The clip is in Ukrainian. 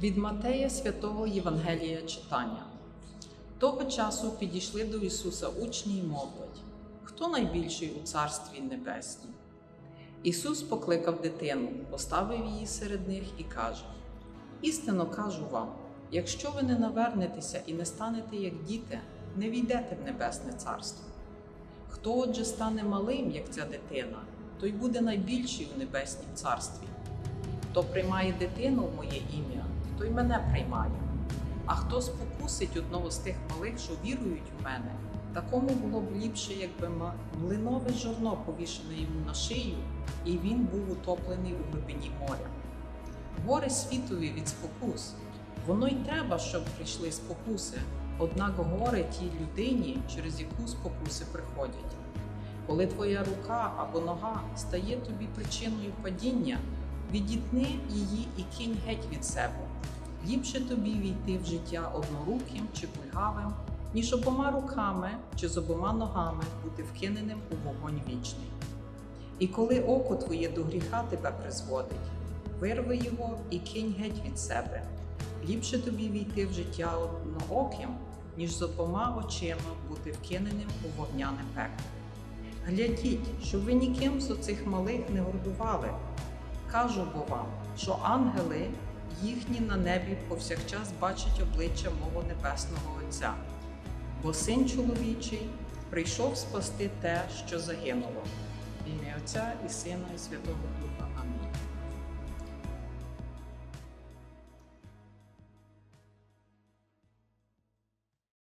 Від Матея святого Євангелія читання. Того часу підійшли до Ісуса учні й мовлять, хто найбільший у Царстві Небеснім? Ісус покликав дитину, поставив її серед них і каже: Істинно кажу вам, якщо ви не навернетеся і не станете як діти, не війдете в Небесне Царство. Хто отже стане малим, як ця дитина, той буде найбільший у Небеснім Царстві. Хто приймає дитину в моє ім'я, той мене приймає. А хто спокусить одного з тих малих, що вірують в мене, такому було б ліпше, якби млинове жорно повішене йому на шию, і він був утоплений у глибині моря. Горе світові від спокус. Воно й треба, щоб прийшли спокуси, однак горе тій людині, через яку спокуси приходять. Коли твоя рука або нога стає тобі причиною падіння, відітни її і кинь геть від себе. Ліпше тобі війти в життя одноруким чи кульгавим, ніж обома руками чи з обома ногами бути вкиненим у вогонь вічний. І коли око твоє до гріха тебе призводить, вирви його і кинь геть від себе. Ліпше тобі війти в життя однооким, ніж з обома очима бути вкиненим у вогняне пекло. Глядіть, щоб ви ніким з оцих малих не гордували. Кажу бо вам, що ангели їхні на небі повсякчас бачать обличчя мого небесного Отця. Бо син чоловічий прийшов спасти те, що загинуло. В ім'я Отця і Сина, і Святого Духа.